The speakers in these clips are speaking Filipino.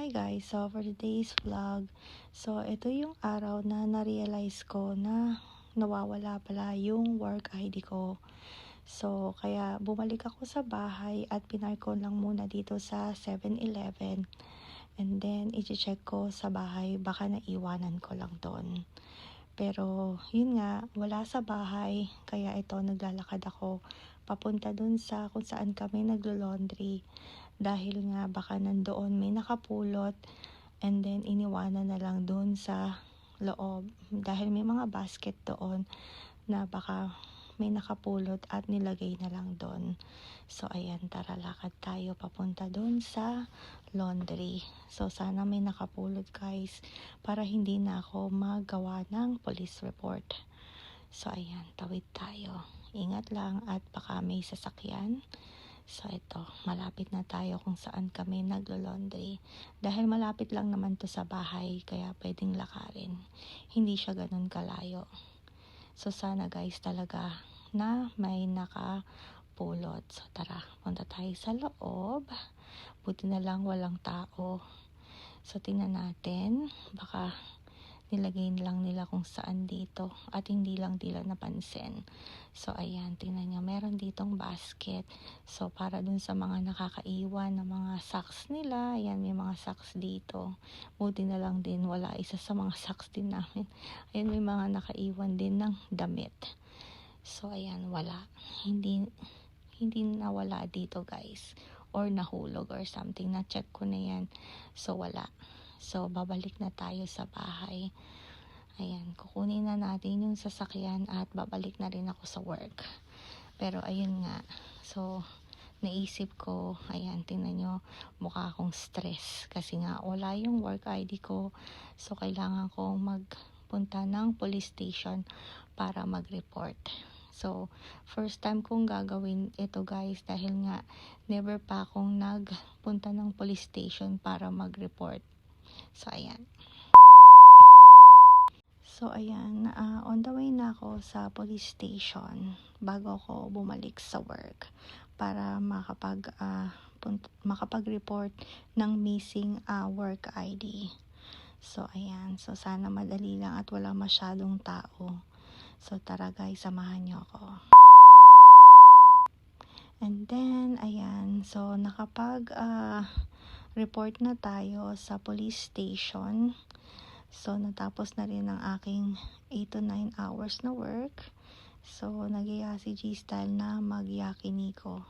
Hi guys, so for today's vlog, so ito yung araw na na-realize ko na nawawala pala yung work ID ko. So kaya bumalik ako sa bahay at pinark ko lang muna dito sa 7-Eleven. And then i-check ko sa bahay, baka naiwanan ko lang doon. Pero yun nga, wala sa bahay, kaya ito naglalakad ako papunta dun sa kung saan kami naglo-laundry dahil nga baka nandoon may nakapulot and then iniwanan na lang doon sa loob dahil may mga basket doon na baka may nakapulot at nilagay na lang doon. So ayan, tara lakad tayo papunta doon sa laundry. So sana may nakapulot guys para hindi na ako magawa ng police report. So ayan, tawid tayo. Ingat lang at baka may sasakyan. So ito, malapit na tayo kung saan kami naglo-laundry. Dahil malapit lang naman to sa bahay, kaya pwedeng lakarin. Hindi siya ganun kalayo. So sana guys talaga na may nakapulot. So tara, punta tayo sa loob. Buti na lang walang tao. So tingnan natin, baka nilagay lang nila kung saan dito at hindi lang nila napansin. So ayan, tingnan nyo, meron ditong basket. So para dun sa mga nakakaiwan ng mga socks nila, ayan may mga socks dito. Buti na lang din wala isa sa mga socks din namin. Ayan may mga nakaiwan din ng damit. So ayan, wala. Hindi hindi nawala dito guys or nahulog or something. Na-check ko na yan. So wala. So, babalik na tayo sa bahay. Ayan, kukunin na natin yung sasakyan at babalik na rin ako sa work. Pero, ayun nga. So, naisip ko, ayan, tingnan nyo, mukha akong stress. Kasi nga, wala yung work ID ko. So, kailangan kong magpunta ng police station para mag-report. So, first time kong gagawin ito guys dahil nga never pa akong nagpunta ng police station para mag-report. So, ayan. So, ayan. Uh, on the way na ako sa police station bago ako bumalik sa work para makapag, uh, makapag-report ng missing uh, work ID. So, ayan. So, sana madali lang at wala masyadong tao. So, tara guys, samahan nyo ako. And then, ayan. So, nakapag... Uh, report na tayo sa police station. So, natapos na rin ang aking 8 to 9 hours na work. So, nagiya si G-Style na mag-yakiniko.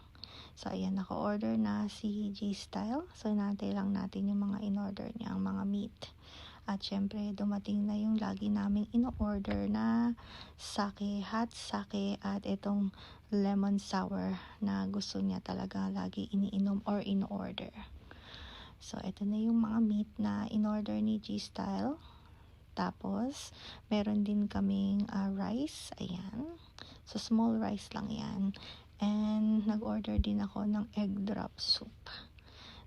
So, ayan, naka-order na si G-Style. So, nantay lang natin yung mga in-order niya, ang mga meat. At syempre, dumating na yung lagi naming in-order na sake, hot sake, at itong lemon sour na gusto niya talaga lagi iniinom or in-order. So, ito na yung mga meat na in-order ni G-Style. Tapos, meron din kaming uh, rice. Ayan. So, small rice lang yan. And, nag-order din ako ng egg drop soup.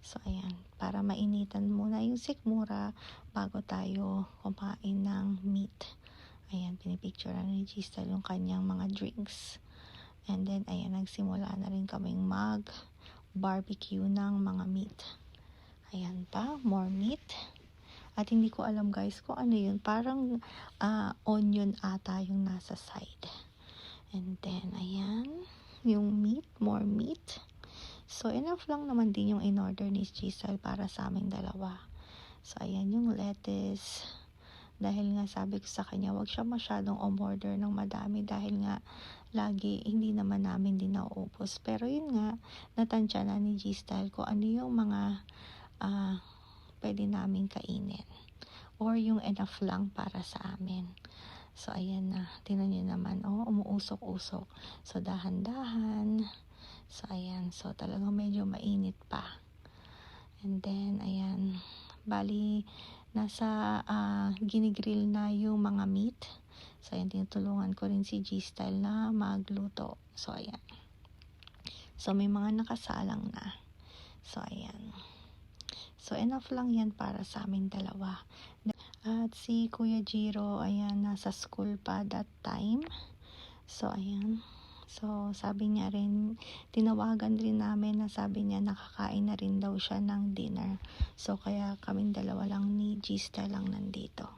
So, ayan. Para mainitan muna yung sikmura bago tayo kumain ng meat. Ayan, pinipicture na ni G-Style yung kanyang mga drinks. And then, ayan, nagsimula na rin kaming mag-barbecue ng mga meat. Pa, more meat. At hindi ko alam guys kung ano yun. Parang uh, onion ata yung nasa side. And then, ayan. Yung meat, more meat. So, enough lang naman din yung in-order ni Giselle para sa aming dalawa. So, ayan yung lettuce. Dahil nga sabi ko sa kanya, wag siya masyadong umorder ng madami dahil nga lagi hindi naman namin din nauubos. Pero yun nga, natansya na ni G-Style ko ano yung mga uh, pwede namin kainin. Or yung enough lang para sa amin. So, ayan na. Tinan nyo naman, oh, umuusok-usok. So, dahan-dahan. So, ayan. So, talagang medyo mainit pa. And then, ayan. Bali, nasa uh, ginigrill na yung mga meat. So, ayan, tinutulungan ko rin si G-Style na magluto. So, ayan. So, may mga nakasalang na. So, ayan. So, enough lang yan para sa aming dalawa. At si Kuya Jiro, ayan, nasa school pa that time. So, ayan, So, sabi niya rin, tinawagan rin namin na sabi niya nakakain na rin daw siya ng dinner. So, kaya kaming dalawa lang ni Gista lang nandito.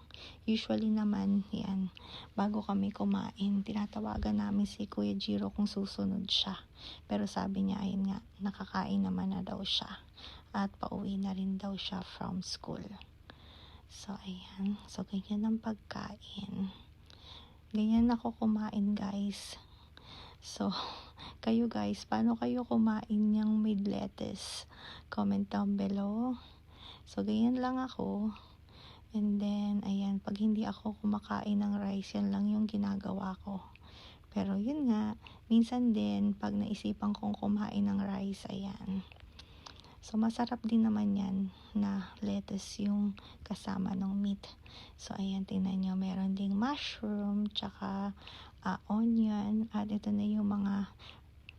Usually naman, yan, bago kami kumain, tinatawagan namin si Kuya Jiro kung susunod siya. Pero sabi niya, ayun nga, nakakain naman na daw siya. At pauwi na rin daw siya from school. So, ayan. So, ganyan ang pagkain. Ganyan ako kumain, guys. So, kayo guys, paano kayo kumain yung with lettuce? Comment down below. So, ganyan lang ako. And then, ayan, pag hindi ako kumakain ng rice, yan lang yung ginagawa ko. Pero yun nga, minsan din, pag naisipan kong kumain ng rice, ayan. So, masarap din naman yan na lettuce yung kasama ng meat. So, ayan, tingnan nyo, meron ding mushroom, tsaka uh, onion, at ito na yung mga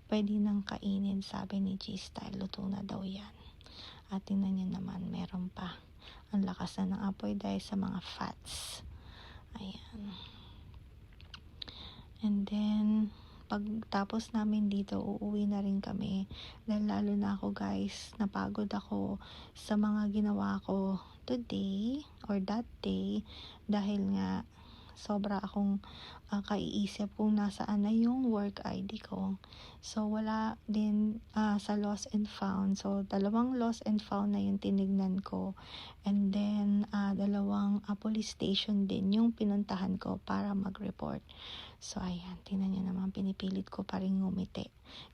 pwede nang kainin, sabi ni G-Style, luto na daw yan. At tingnan nyo naman, meron pa. Ang lakas na ng apoy dahil sa mga fats. Ayan. And then, pagtapos namin dito, uuwi na rin kami. Dahil lalo na ako guys, napagod ako sa mga ginawa ko today or that day. Dahil nga, sobra akong uh, kaiisip kung nasaan na yung work ID ko. So, wala din uh, sa lost and found. So, dalawang lost and found na yung tinignan ko. And then, uh, dalawang uh, police station din yung pinuntahan ko para mag-report. So, ayan, tingnan nyo naman, pinipilit ko pa rin ngumiti.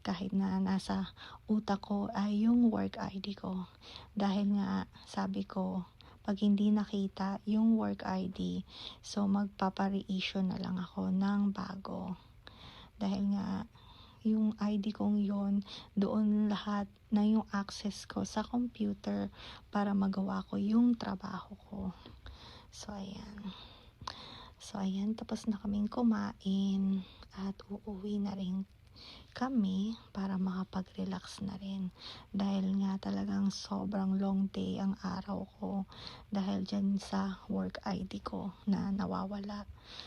Kahit na nasa utak ko ay yung work ID ko. Dahil nga, sabi ko, pag hindi nakita yung work ID, so magpapa-reissue na lang ako ng bago. Dahil nga, yung ID kong yon doon lahat na yung access ko sa computer para magawa ko yung trabaho ko. So, ayan. So, ayan, tapos na kaming kumain at uuwi na rin kami para makapag-relax na rin. Dahil nga talagang sobrang long day ang araw ko dahil dyan sa work ID ko na nawawala.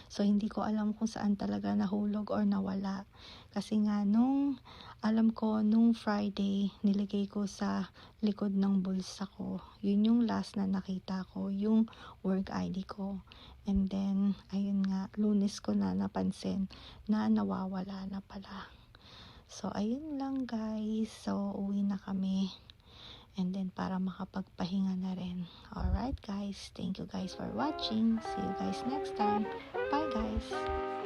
So, hindi ko alam kung saan talaga nahulog or nawala. Kasi nga, nung alam ko, nung Friday, nilagay ko sa likod ng bulsa ko. Yun yung last na nakita ko, yung work ID ko. And then, ayun nga, lunes ko na napansin na nawawala na pala. So, ayun lang guys. So, uwi na kami. And then, para makapagpahinga na rin. Alright guys, thank you guys for watching. See you guys next time. Bye guys!